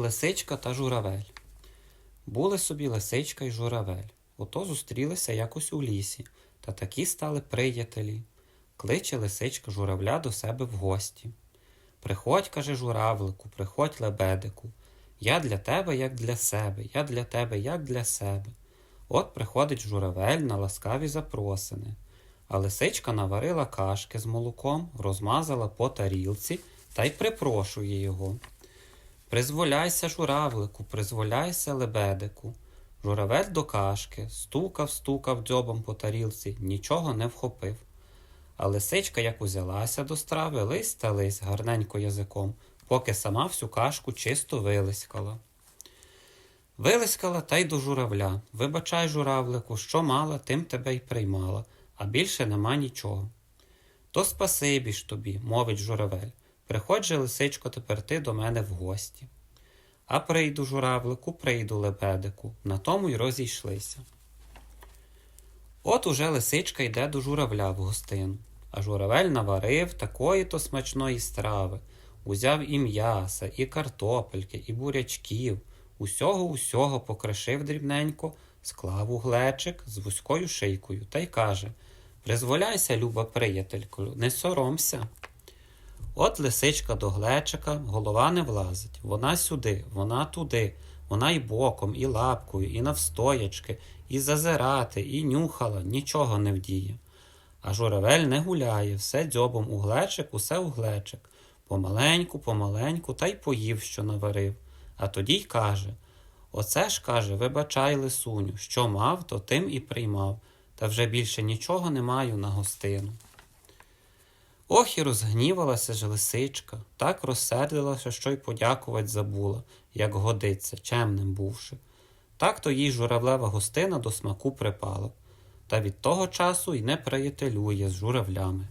Лисичка та журавель. Були собі лисичка і журавель. Ото зустрілися якось у лісі, та такі стали приятелі. Кличе лисичка журавля до себе в гості. Приходь, каже журавлику, приходь лебедику. Я для тебе, як для себе, я для тебе, як для себе. От приходить журавель на ласкаві запросини. А лисичка наварила кашки з молоком, розмазала по тарілці та й припрошує його. Призволяйся, журавлику, призволяйся, лебедику. Журавель до кашки, стукав, стукав дзьобом по тарілці, нічого не вхопив. А лисичка як узялася до страви, лись та лись гарненько язиком, поки сама всю кашку чисто вилискала. Вилискала та й до журавля. Вибачай, журавлику, що мала, тим тебе й приймала, а більше нема нічого. То спасибі ж тобі, мовить журавель. Приходь же, лисичко, тепер ти до мене в гості. А прийду журавлику, прийду лебедику, на тому й розійшлися. От уже лисичка йде до журавля в гостину, а журавель наварив такої то смачної страви, узяв і м'яса, і картопельки, і бурячків, усього усього покришив дрібненько, склав у глечик з вузькою шийкою та й каже Призволяйся, люба приятелько, не соромся. От лисичка до глечика, голова не влазить. Вона сюди, вона туди, вона й боком, і лапкою, і навстоячки, і зазирати, і нюхала, нічого не вдіє. А журавель не гуляє, все дзьобом у глечик, усе у глечик. Помаленьку, помаленьку, та й поїв, що наварив. А тоді й каже Оце ж каже, вибачай, лисуню, що мав, то тим і приймав, та вже більше нічого не маю на гостину. Ох і розгнівалася ж лисичка, так розсердилася, що й подякувати забула, як годиться, чемним бувши. Так то їй журавлева гостина до смаку припала, та від того часу й не приятелює з журавлями.